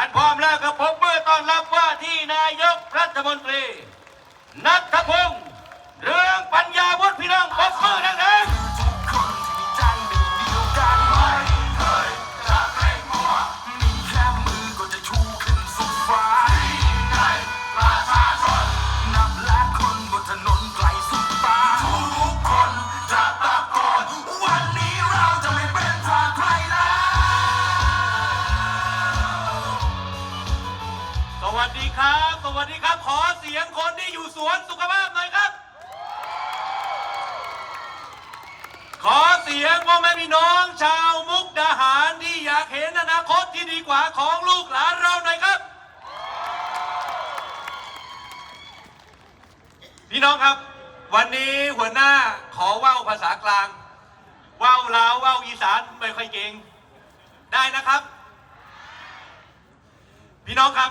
อันพร้อมแล้วกับผมเมื่อต้อนรับว่าที่นายกรัฐมนตรี นัทพงศ์เรืองปัญญาวุฒิพี่น้องปรบมือดังทุ วนสุขภาพหน่อยครับ ขอเสียงพ่อแม่พี่น้อง ชาวมุกดาหารที่อยากเห็นอนาคตที่ดีกว่าของลูกหลานเราหน่อยครับ พี่น้องครับ วันนี้หัวหน้าขอว่าวภาษากลาง ว่าวลาวว่าวอีสานไม่ค่อยเก่งได้นะครับ พี่น้องครับ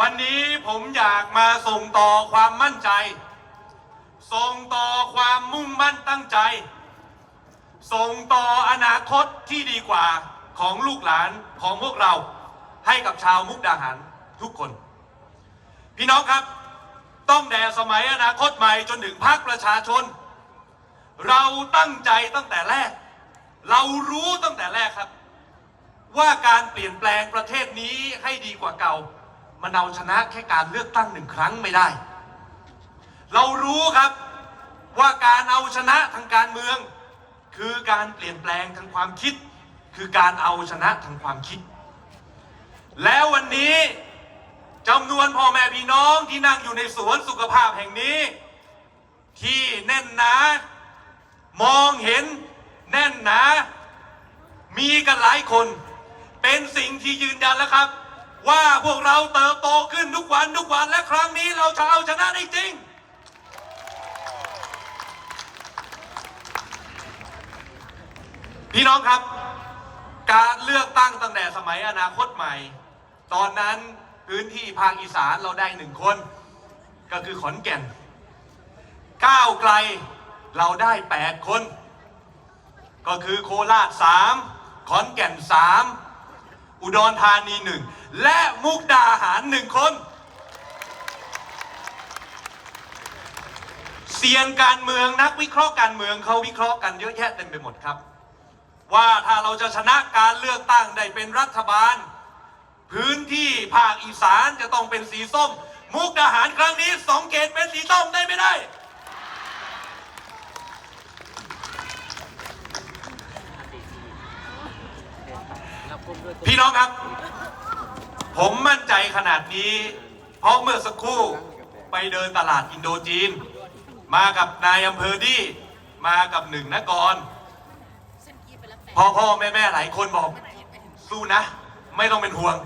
วันนี้ผมอยากมาส่งต่อความมั่นใจ ส่งต่อความมุ่งมั่นตั้งใจ ส่งต่ออนาคตที่ดีกว่าของลูกหลานของพวกเรา ให้กับชาวมุกดาหารทุกคน พี่น้องครับ ต้องแด่สมัยอนาคตใหม่จนถึงภาคประชาชน เราตั้งใจตั้งแต่แรก เรารู้ตั้งแต่แรกครับ ว่าการเปลี่ยนแปลงประเทศนี้ให้ดีกว่าเก่า มันเอาชนะแค่การเลือกตั้งหนึ่งครั้งไม่ได้ เรารู้ครับว่าการเอาชนะทางการเมือง คือการเปลี่ยนแปลงทางความคิด คือการเอาชนะทางความคิด แล้ววันนี้จำนวนพ่อแม่พี่น้องที่นั่งอยู่ในสวนสุขภาพแห่งนี้ ที่แน่นหนามองเห็นแน่นหนา มีกันหลายคน เป็นสิ่งที่ยืนยันแล้วครับ ว่าพวกเราเติบโตขึ้นทุกวันทุกวันและครั้งนี้เราจะเอาชนะได้จริง พี่น้องครับ การเลือกตั้งตั้งแต่สมัยอนาคตใหม่ ตอนนั้นพื้นที่ภาคอีสานเราได้หนึ่งคน ก็คือขอนแก่น ก้าวไกลเราได้แปดคน ก็คือโคราชสามขอนแก่นสามอุดรธานีหนึ่ง และมุกดาหารหนึ่งคน เสียงการเมืองนักวิเคราะห์การเมืองเขาวิเคราะห์กันเยอะแยะเต็มไปหมดครับ ว่าถ้าเราจะชนะการเลือกตั้งได้เป็นรัฐบาล พื้นที่ภาคอีสานจะต้องเป็นสีส้ม มุกดาหารครั้งนี้สองเขตเป็นสีส้มได้ไม่ได้พี่น้องครับ ผมมั่นใจขนาดนี้ เพราะเมื่อสักครู่ไปเดินตลาดอินโดจีน มากับนายอำเภอดี้มากับหนึ่งนกรพ่อพ่อแม่แม่หลายคนบอก สู้นะ ไม่ต้องเป็นห่วง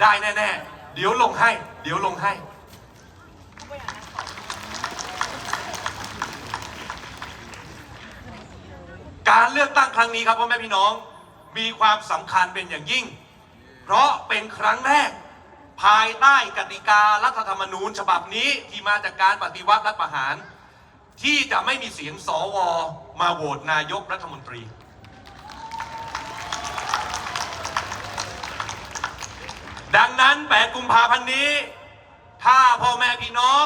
ได้แน่ ๆ เดี๋ยวลงให้ เดี๋ยวลงให้ การเลือกตั้งครั้งนี้ครับพ่อแม่พี่น้องมีความสำคัญเป็นอย่างยิ่ง เพราะเป็นครั้งแรก ภายใต้กติการัฐธรรมนูญฉบับนี้ที่มาจากการปฏิวัติรัฐประหาร ที่จะไม่มีเสียงสวมาโหวตนายกรัฐมนตรี ดังนั้น 8 กุมภาพันธ์นี้ ถ้าพ่อแม่พี่น้อง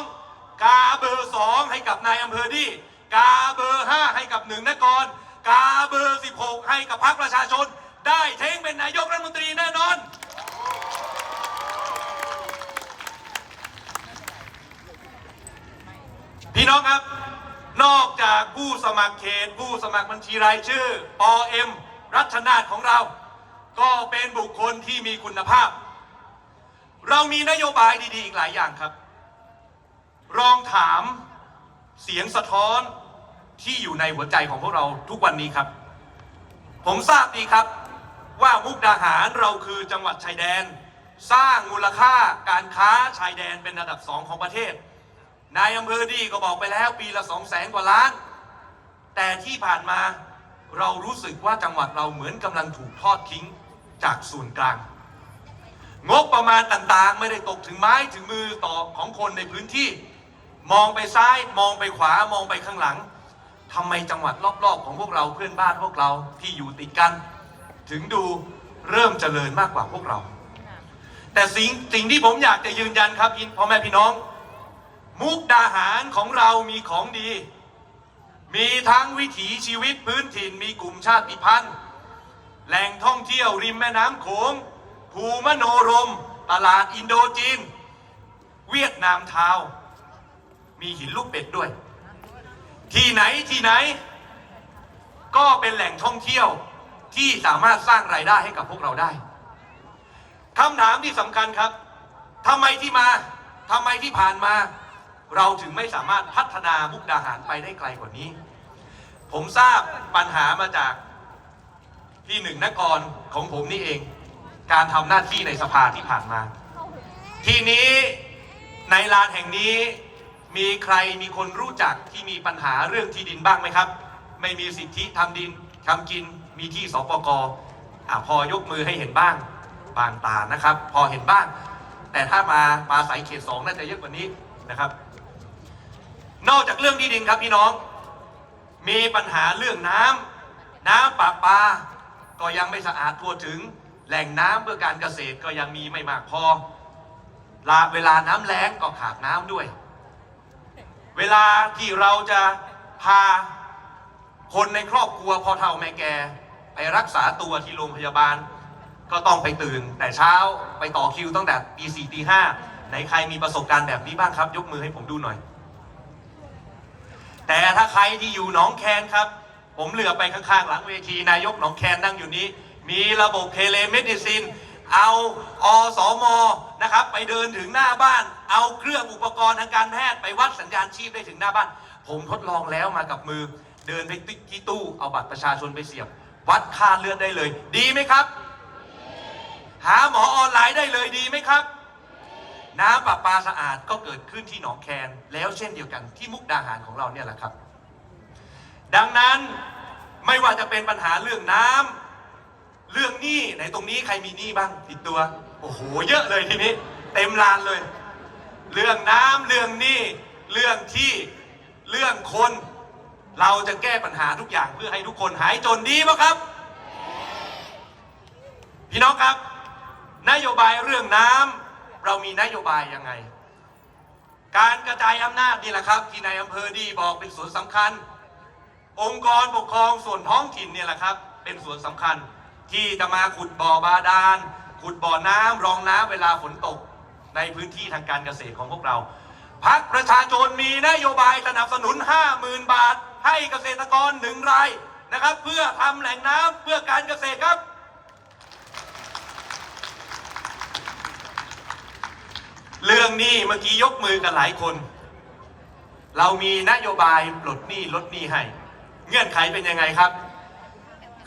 กาเบอร์สองให้กับนายอำเภอดีกาเบอร์ห้าให้กับหนึ่งนกรกาเบอร์สิบหกให้กับพรรคประชาชน ได้เท้งเป็นนายกรัฐมนตรีแน่นอน พี่น้องครับ นอกจากผู้สมัครเขตผู้สมัครบัญชีรายชื่อปอเอ็มรัชนาธของเรา ก็เป็นบุคคลที่มีคุณภาพ เรามีนโยบายดีๆ อีกหลายอย่างครับลองถามเสียงสะท้อนที่อยู่ในหัวใจของพวกเราทุกวันนี้ครับ ผมทราบดีครับ ว่ามุกดาหารเราคือจังหวัดชายแดน สร้างมูลค่าการค้าชายแดนเป็นอันดับสองของประเทศนายอำเภอดีก็บอกไปแล้วปีละสองแสนกว่าล้าน แต่ที่ผ่านมาเรารู้สึกว่าจังหวัดเราเหมือนกำลังถูกทอดทิ้งจากส่วนกลาง งบประมาณต่างๆ ไม่ได้ตกถึงไม้ถึงมือต่อของคนในพื้นที่ มองไปซ้ายมองไปขวามองไปข้างหลังทำไมจังหวัดรอบๆ ของพวกเราเพื่อนบ้านพวกเราที่อยู่ติดกัน ถึงดูเริ่มเจริญมากกว่าพวกเรา แต่สิ่งสิ่งที่ผมอยากจะยืนยันครับพี่พ่อแม่พี่น้อง มุกดาหารของเรามีของดี มีทั้งวิถีชีวิตพื้นถิ่นมีกลุ่มชาติพันธุ์ แหล่งท่องเที่ยวริมแม่น้ำโขง ภูมโนรม ตลาดอินโดจีน เวียดนามทาวน์มีหินลูกเป็ดด้วย ที่ไหนที่ไหน ก็เป็นแหล่งท่องเที่ยว ที่สามารถสร้างรายได้ให้กับพวกเราได้คำถามที่สำคัญครับทำไมที่มาทำไมที่ผ่านมา เราถึงไม่สามารถพัฒนามุกดาหารไปได้ไกลกว่านี้ ผมทราบปัญหามาจากพี่หนึ่งนกรของผมนี่เอง การทำหน้าที่ในสภาที่ผ่านมา ทีนี้ในลานแห่งนี้มีใครมีคนรู้จักที่มีปัญหาเรื่องที่ดินบ้างไหมครับ ไม่มีสิทธิทำดินทำกิน มีที่สปกอพอยกมือให้เห็นบ้างบางตานะครับ พอเห็นบ้าง แต่ถ้ามามาสายเขตสองน่าจะเยอะกว่านี้นะครับ นอกจากเรื่องที่ดินครับพี่น้อง มีปัญหาเรื่องน้ำน้ำประปาก็ยังไม่สะอาดทั่วถึง แหล่งน้ำเพื่อการเกษตรก็ยังมีไม่มากพอลาเวลาน้ำแล้งก็ขาดน้ำด้วย เวลาที่เราจะพาคนในครอบครัวพอเท่าแม่แก รักษาตัวที่โรงพยาบาล ก็ต้องไปตื่น แต่เช้าไปต่อคิวตั้งแต่ตีสี่ตีห้าไหนใครมีประสบการณ์แบบนี้บ้างครับ ยกมือให้ผมดูหน่อย แต่ถ้าใครที่อยู่หนองแคนครับ ผมเหลือไปข้างๆ หลังเวทีนายกหนองแคนนั่งอยู่นี้ มีระบบเทเลเมดิซิน เอาอสมนะครับ ไปเดินถึงหน้าบ้าน เอาเครื่องอุปกรณ์ทางการแพทย์ไปวัดสัญญาณชีพได้ถึงหน้าบ้าน ผมทดลองแล้วมากับมือ เดินไปที่ตู้เอาบัตรประชาชนไปเสียบ วัดค่าเลือดได้เลย ดีไหมครับ หาหมอออนไลน์ได้เลยดีไหมครับ น้ำประปาสะอาดก็เกิดขึ้นที่หนองแคนแล้วเช่นเดียวกันที่มุกดาหารของเราเนี่ยแหละครับ ดังนั้นไม่ว่าจะเป็นปัญหาเรื่องน้ำเรื่องหนี้ไหนตรงนี้ใครมีหนี้บ้างติดตัว โอ้โหเยอะเลยทีนี้ เต็มลานเลย เรื่องน้ำเรื่องหนี้เรื่องที่เรื่องคน เราจะแก้ปัญหาทุกอย่างเพื่อให้ทุกคนหายจนดีไหมครับ พี่น้องครับ นโยบายเรื่องน้ำเรามีนโยบายยังไง การกระจายอำนาจนี่แหละครับที่ในายอำเภอดีบอกเป็นส่วนสำคัญ องค์กรปกครองส่วนท้องถิ่นเนี่ยแหละครับ เป็นส่วนสำคัญ ที่จะมาขุดบ่อบาดาลขุดบ่อน้ำรองน้ำเวลาฝนตกในพื้นที่ทางการเกษตรของพวกเราพักประชาชนมีนโยบายสนับสนุน 50,000 บาท ให้เกษตรกรหนึ่งรายนะครับ เพื่อทำแหล่งน้ำเพื่อการเกษตรครับ เรื่องนี้เมื่อกี้ยกมือกันหลายคน เรามีนโยบายปลดหนี้ลดหนี้ให้ เงื่อนไขเป็นยังไงครับ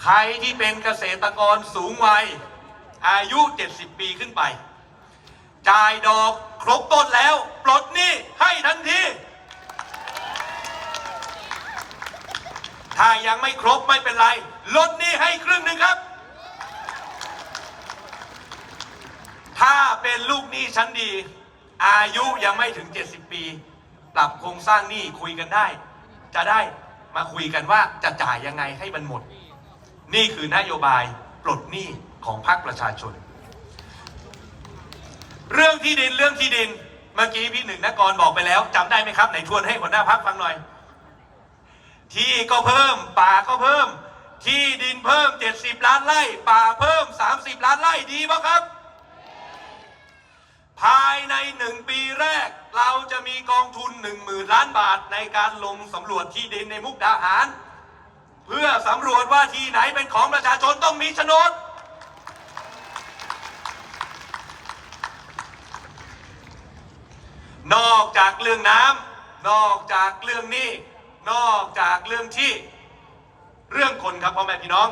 ใครที่เป็นเกษตรกรสูงวัยอายุ 70 ปีขึ้นไป จ่ายดอกครบต้นแล้ว ปลดหนี้ให้ทันที ถ้ายังไม่ครบไม่เป็นไร ลดหนี้ให้ครึ่งหนึ่งครับ ถ้าเป็นลูกหนี้ชั้นดี อายุยังไม่ถึง 70 ปี ปรับโครงสร้างหนี้คุยกันได้ จะได้มาคุยกันว่าจะจ่ายยังไงให้มันหมด นี่คือนโยบายปลดหนี้ของพรรคประชาชน เรื่องที่ดินเรื่องที่ดิน เมื่อกี้พี่หนึ่งนกรบอกไปแล้วจำได้ไหมครับไหนทวนให้หัวหน้าพักฟังหน่อย ที่ก็เพิ่ม ป่าก็เพิ่ม ที่ดินเพิ่ม 70 ล้านไร่ ป่าเพิ่ม 30 ล้านไร่ดีป่ะครับ ภายในหนึ่งปีแรก เราจะมีกองทุนหนึ่งหมื่นล้านบาทในการลงสำรวจที่ดินในมุกดาหาร เพื่อสำรวจว่าที่ไหนเป็นของประชาชนต้องมีโฉนดนอกจากเรื่องน้ำนอกจากเรื่องนี้ นอกจากเรื่องที่เรื่องคนครับพ่อแม่พี่น้อง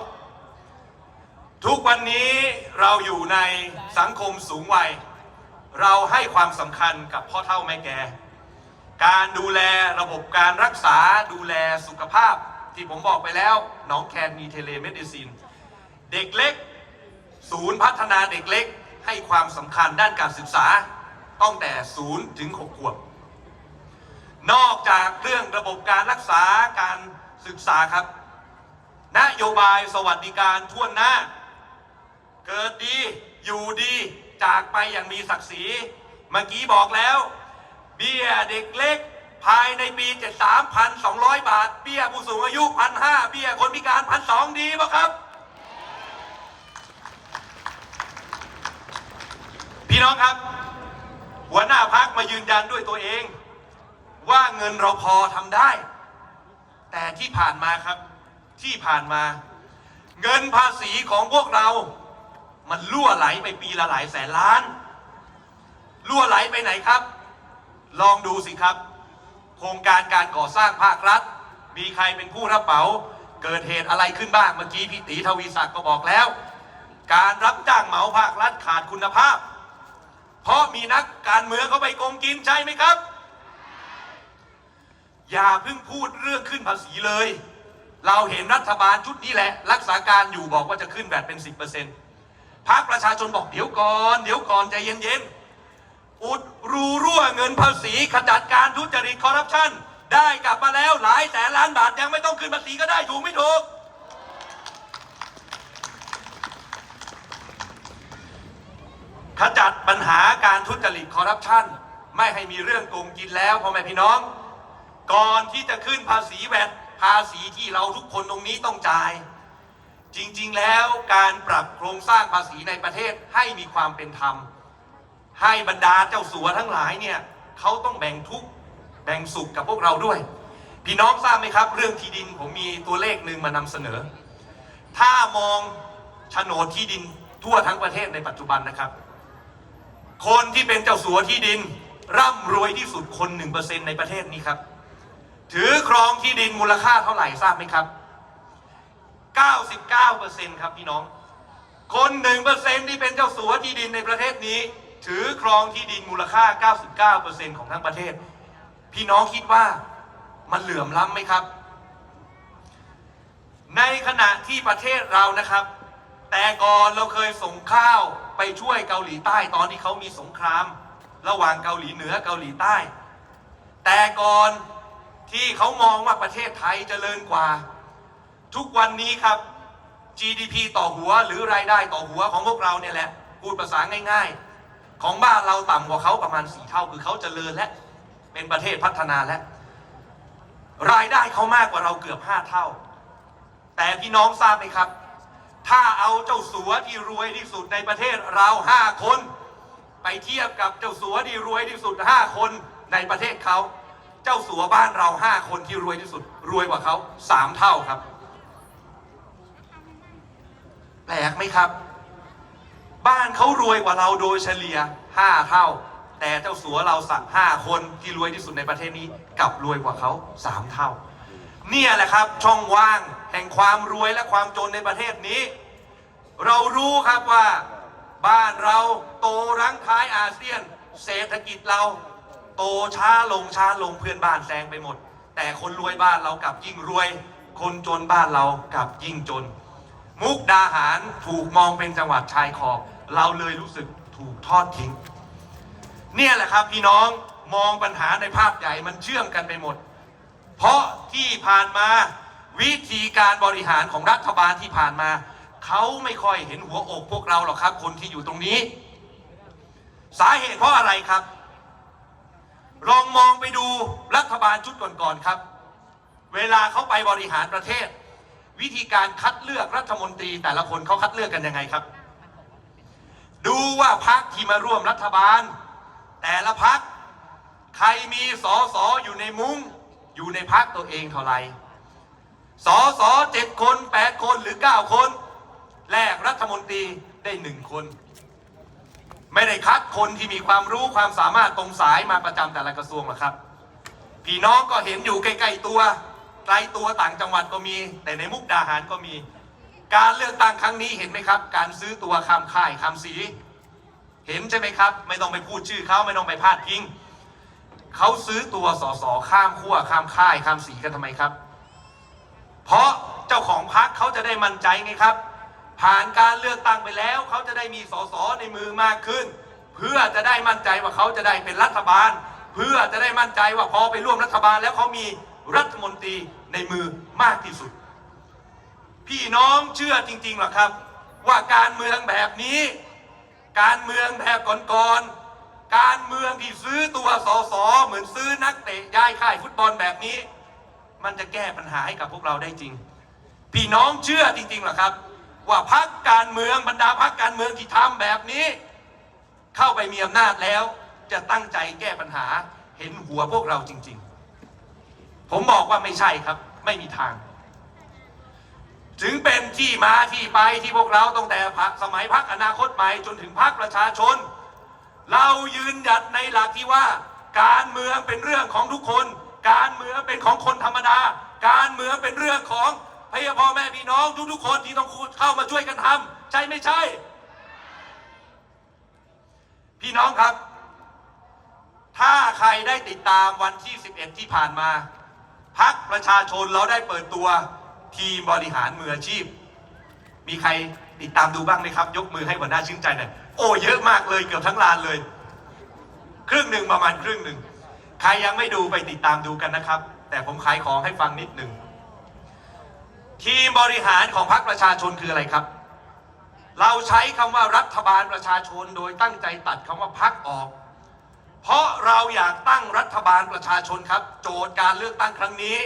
ทุกวันนี้เราอยู่ในสังคมสูงวัย เราให้ความสำคัญกับพ่อเฒ่าแม่แก่การดูแลระบบการรักษาดูแลสุขภาพที่ผมบอกไปแล้วน้องแคนมีเทเลเมดิซิน เด็กเล็ก ศูนย์พัฒนาเด็กเล็ก ให้ความสำคัญด้านการศึกษาตั้งแต่ศูนย์ถึงหกขวบ นอกจากเรื่องระบบการรักษาการศึกษาครับ นโยบายสวัสดิการทั่วหน้า เกิดดีอยู่ดีจากไปอย่างมีศักดิ์ศรี เมื่อกี้บอกแล้ว เบี้ยเด็กเล็กภายในปี 73,200 บาท เบี้ยผู้สูงอายุ 1,500 เบี้ยคนพิการ1,200 ดีปะครับ พี่น้องครับ หัวหน้าพักมายืนยันด้วยตัวเอง ว่าเงินเราพอทำได้ แต่ที่ผ่านมาครับที่ผ่านมา เงินภาษีของพวกเรา มันล่วไหลไปปีละหลายแสนล้านล่วไหลไปไหนครับ ลองดูสิครับ โครงการการก่อสร้างภาครัฐ มีใครเป็นผู้รับเหมาเกิดเหตุอะไรขึ้นบ้าง เมื่อกี้พี่ตีทวีศักดิ์ก็บอกแล้ว การรับจ้างเหมาภาครัฐขาดคุณภาพ เพราะมีนักการเมืองเขาไปโกงกินใช่ไหมครับ อย่าเพิ่งพูดเรื่องขึ้นภาษีเลย เราเห็นรัฐบาลชุดนี้แหละ รักษาการอยู่บอกว่าจะขึ้นแบบเป็น 10%ภาคประชาชนบอกเดี๋ยวก่อน เดี๋ยวก่อนใจเย็นๆ อุดรูรั่วเงินภาษีขจัดการทุจริตคอร์รัปชันได้กลับมาแล้วหลายแสนล้านบาทยังไม่ต้องขึ้นภาษีก็ได้ถูกไม่ถูกขจัดปัญหาการทุจริตคอร์รัปชันไม่ให้มีเรื่องโกงกินแล้วพ่อแม่พี่น้อง ก่อนที่จะขึ้นภาษีแวดภาษีที่เราทุกคนตรงนี้ต้องจ่าย จริงๆแล้วการปรับโครงสร้างภาษีในประเทศให้มีความเป็นธรรม ให้บรรดาเจ้าสัวทั้งหลายเนี่ยเขาต้องแบ่งทุกแบ่งสุขกับพวกเราด้วย พี่น้องทราบไหมครับ เรื่องที่ดินผมมีตัวเลขหนึ่งมานำเสนอ ถ้ามองโฉนดที่ดินทั่วทั้งประเทศในปัจจุบันนะครับ คนที่เป็นเจ้าสัวที่ดิน ร่ำรวยที่สุดคนหนึ่งเปอร์เซ็นในประเทศนี้ครับ ถือครองที่ดินมูลค่าเท่าไหร่ทราบไหมครับ 99%ครับพี่น้อง คนหนึ่งเปอร์เซ็นที่เป็นเจ้าสัวที่ดินในประเทศนี้ ถือครองที่ดินมูลค่า 99%ของทั้งประเทศ พี่น้องคิดว่ามันเหลื่อมล้ำไหมครับ ในขณะที่ประเทศเรานะครับ แต่ก่อนเราเคยส่งข้าวไปช่วยเกาหลีใต้ตอนที่เขามีสงคราม ระหว่างเกาหลีเหนือเกาหลีใต้ แต่ก่อน ที่เขามองว่าประเทศไทยเจริญกว่า ทุกวันนี้ครับ GDP ต่อหัวหรือรายได้ต่อหัวของพวกเราเนี่ยแหละ พูดภาษาง่าย ๆ ของบ้านเราต่ำกว่าเขาประมาณสี่เท่าคือเขาเจริญและเป็นประเทศพัฒนาและรายได้เขามากกว่าเราเกือบห้าเท่า แต่พี่น้องทราบไหมครับ ถ้าเอาเจ้าสัวที่รวยที่สุดในประเทศเราห้าคน ไปเทียบกับเจ้าสัวที่รวยที่สุดห้าคนในประเทศเขา เจ้าสัวบ้านเราห้าคนที่รวยที่สุด รวยกว่าเขาสามเท่าครับ แปลกไหมครับ บ้านเขารวยกว่าเราโดยเฉลี่ยห้าเท่า แต่เจ้าสัวเราสักห้าคนที่รวยที่สุดในประเทศนี้กลับรวยกว่าเขาสามเท่า เนี่ยแหละครับ ช่องว่างแห่งความรวยและความจนในประเทศนี้ เรารู้ครับว่าบ้านเราโตรั้งท้ายอาเซียน เศรษฐกิจเรา โตช้าลงช้าลงเพื่อนบ้านแซงไปหมด แต่คนรวยบ้านเรากลับยิ่งรวย คนจนบ้านเรากลับยิ่งจน มุกดาหารถูกมองเป็นจังหวัดชายขอบ เราเลยรู้สึกถูกทอดทิ้ง เนี่ยแหละครับพี่น้องมองปัญหาในภาพใหญ่มันเชื่อมกันไปหมด เพราะที่ผ่านมาวิธีการบริหารของรัฐบาลที่ผ่านมา เขาไม่ค่อยเห็นหัวอกพวกเราหรอกครับ คนที่อยู่ตรงนี้ สาเหตุเพราะอะไรครับ ลองมองไปดูรัฐบาลชุดก่อนๆครับ เวลาเขาไปบริหารประเทศ วิธีการคัดเลือกรัฐมนตรีแต่ละคนเขาคัดเลือกกันยังไงครับ ดูว่าพักที่มาร่วมรัฐบาล แต่ละพักใครมีสอสออยู่ในมุ้งอยู่ในพักตัวเองเท่าไหร่สอสอเจ็ดคนแปดคนหรือเก้าคน แลกรัฐมนตรีได้หนึ่งคน ไม่ได้คัดคนที่มีความรู้ความสามารถตรงสายมาประจำแต่ละกระทรวงหรอกครับ พี่น้องก็เห็นอยู่ใกล้ๆตัวไกลตัวต่างจังหวัดก็มี แต่ในมุกดาหารก็มี การเลือกตั้งครั้งนี้เห็นไหมครับ การซื้อตัวข้ามค่ายข้ามสี เห็นใช่ไหมครับ ไม่ต้องไปพูดชื่อเขาไม่ต้องไปพาดพิงเขาซื้อตัวสสข้ามขั้วข้ามค่ายข้ามสีกันทำไมครับ เพราะเจ้าของพรรคเขาจะได้มั่นใจไงครับ ผ่านการเลือกตั้งไปแล้ว เขาจะได้มีสสในมือมากขึ้น เพื่อจะได้มั่นใจว่าเขาจะได้เป็นรัฐบาล เพื่อจะได้มั่นใจว่าพอไปร่วมรัฐบาลแล้วเขามีรัฐมนตรีในมือมากที่สุด พี่น้องเชื่อจริงๆหรอครับ ว่าการเมืองแบบนี้ การเมืองแบบก่อนๆการเมืองที่ซื้อตัวสอสอเหมือนซื้อนักเตะย้ายค่ายฟุตบอลแบบนี้ มันจะแก้ปัญหาให้กับพวกเราได้จริง พี่น้องเชื่อจริงๆหรอครับ ว่าพักการเมืองบรรดาพักการเมืองที่ทำแบบนี้ เข้าไปมีอำนาจแล้ว จะตั้งใจแก้ปัญหาเห็นหัวพวกเราจริง ๆ ผมบอกว่าไม่ใช่ครับ ไม่มีทาง ถึงเป็นที่มาที่ไปที่พวกเราตั้งแต่สมัยพักอนาคตใหม่จนถึงพักประชาชน เรายืนหยัดในหลักที่ว่า การเมืองเป็นเรื่องของทุกคน การเมืองเป็นของคนธรรมดา การเมืองเป็นเรื่องของ พี่พ่อแม่พี่น้องทุกๆคนที่ต้องเข้ามาช่วยกันทำใช่ไม่ใช่ พี่น้องครับ ถ้าใครได้ติดตามวันที่ 11 ที่ผ่านมาพักประชาชนเราได้เปิดตัวทีมบริหารมืออาชีพ มีใครติดตามดูบ้างไหมครับ ยกมือให้หัวหน้าชื่นใจหน่อยโอ้เยอะมากเลยเกือบทั้งลานเลย ครึ่งหนึ่งประมาณครึ่งหนึ่งใครยังไม่ดูไปติดตามดูกันนะครับ แต่ผมขายของให้ฟังนิดหนึ่ง ทีมบริหารของพรรคประชาชนคืออะไรครับ เราใช้คำว่ารัฐบาลประชาชนโดยตั้งใจตัดคำว่าพักออก เพราะเราอยากตั้งรัฐบาลประชาชนครับ โจทย์การเลือกตั้งครั้งนี้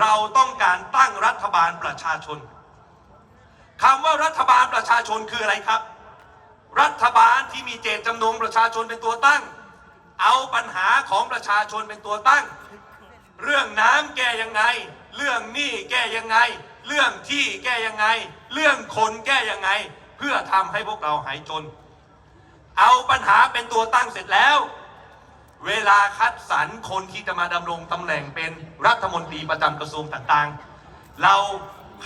เราต้องการตั้งรัฐบาลประชาชนคำว่ารัฐบาลประชาชนคืออะไรครับ รัฐบาลที่มีเจตจำนงประชาชนเป็นตัวตั้ง เอาปัญหาของประชาชนเป็นตัวตั้ง เรื่องน้ำแก้ยังไง เรื่องหนี้แก้ยังไง เรื่องที่แก้ยังไง เรื่องคนแก้ยังไง เพื่อทำให้พวกเราหายจน เอาปัญหาเป็นตัวตั้งเสร็จแล้ว เวลาคัดสรรคนที่จะมาดำรงตำแหน่งเป็นรัฐมนตรีประจำกระทรวงต่างๆ เรา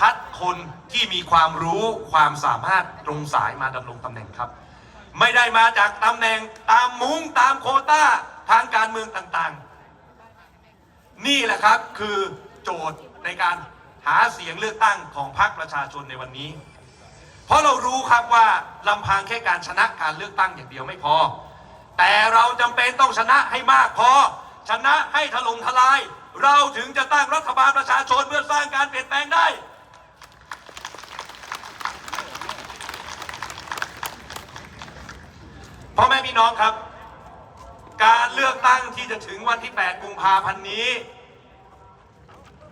คัดคนที่มีความรู้ความสามารถตรงสายมาดำรงตำแหน่งครับ ไม่ได้มาจากตำแหน่งตามมุ้งตามโคต้าทางการเมืองต่างๆ นี่แหละครับคือโจทย์ในการ หาเสียงเลือกตั้งของพรรคประชาชนในวันนี้ เพราะเรารู้ครับว่าลำพังแค่การชนะการเลือกตั้งอย่างเดียวไม่พอ แต่เราจำเป็นต้องชนะให้มากพอ ชนะให้ถล่มทลาย เราถึงจะตั้งรัฐบาลประชาชนเพื่อสร้างการเปลี่ยนแปลงได้พ่อแม่พี่น้องครับ การเลือกตั้งที่จะถึงวันที่ 8 กุมภาพันธ์นี้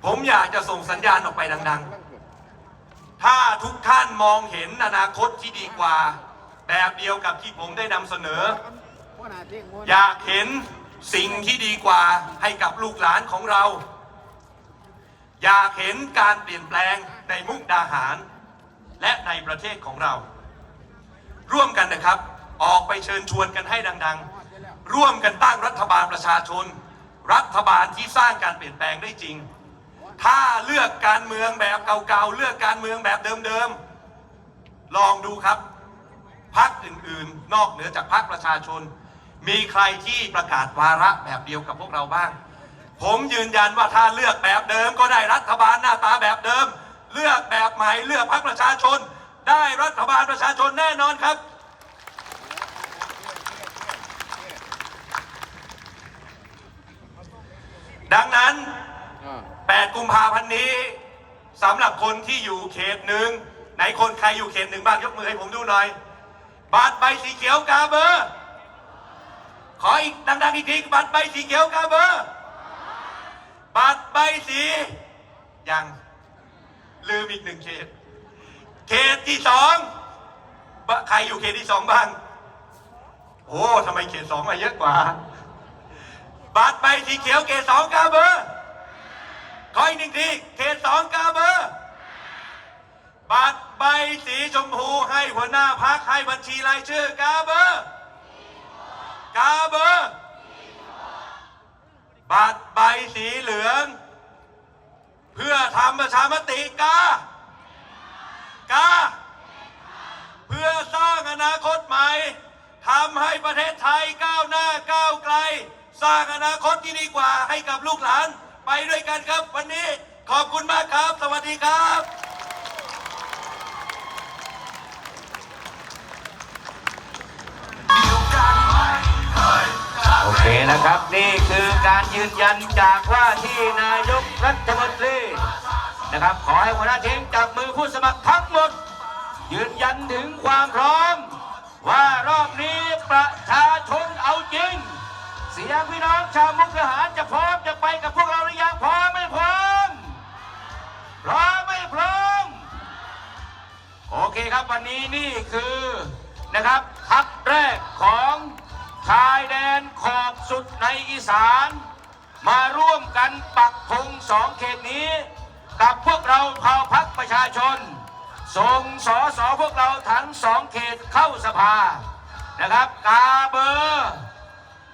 ผมอยากจะส่งสัญญาณออกไปดังๆ ถ้าทุกท่านมองเห็นอนาคตที่ดีกว่า แบบเดียวกับที่ผมได้นำเสนอ อยากเห็นสิ่งที่ดีกว่าให้กับลูกหลานของเรา อยากเห็นการเปลี่ยนแปลงในมุกดาหาร และในประเทศของเรา ร่วมกันนะครับ ออกไปเชิญชวนกันให้ดังๆ ร่วมกันตั้งรัฐบาลประชาชน รัฐบาลที่สร้างการเปลี่ยนแปลงได้จริง ถ้าเลือกการเมืองแบบเก่าๆ เลือกการเมืองแบบเดิมๆ ลองดูครับพักอื่นๆ นอกเหนือจากพักประชาชน มีใครที่ประกาศวาระแบบเดียวกับพวกเราบ้าง ผมยืนยันว่าถ้าเลือกแบบเดิมก็ได้รัฐบาลหน้าตาแบบเดิม เลือกแบบใหม่เลือกพักประชาชน ได้รัฐบาลประชาชนแน่นอนครับดังนั้น 8 กุมภาพันธ์นี้สำหรับคนที่อยู่เขตหนึ่งไหนคนใครอยู่เขตหนึ่งบ้างยกมือให้ผมดูหน่อย บัตรใบสีเขียวกาเบอร์ ขออีกดังๆอีกทีบัตรใบสีเขียวกาเบอร์บัตรใบสียังลืมอีกหนึ่งเขต เขตที่สองใครอยู่เขตที่สองบ้างโอ้ทำไมเขตสองมาเยอะกว่า บัตรใบสีเขียวเขตสองกาเบอร์ ขออีกหนึ่งทีเขตสองกาเบอร์บัตรใบสีชมพูให้หัวหน้าพักให้บัญชีรายชื่อกาเบอร์กาเบอร์บัตรใบสีเหลือง เพื่อทำประชามติกากาเพื่อสร้างอนาคตใหม่ทำให้ประเทศไทยก้าวหน้าก้าวไกล สร้างอนาคตที่ดีกว่าให้กับลูกหลาน ไปด้วยกันครับ วันนี้ขอบคุณมากครับ สวัสดีครับโอเคนะครับนี่คือการยืนยันจากว่าที่นายกรัฐมนตรีนะครับ ขอให้หัวหน้าทีมจับมือผู้สมัครทั้งหมด ยืนยันถึงความพร้อม ว่ารอบนี้ประชาชนเอาจริง เสียงพี่น้องชาวมุกดาหารจะพร้อมจะไปกับพวกเราหรือยังพร้อมไม่พร้อมพร้อมไม่พร้อมโอเคครับวันนี้นี่คือนะครับทัพแรกของชายแดนขอบสุดในอีสาน มาร่วมกันปักธงสองเขตนี้ กับพวกเราเผ่าพักประชาชน ส่งสอสอพวกเราทั้งสองเขตเข้าสภานะครับกาเบอร์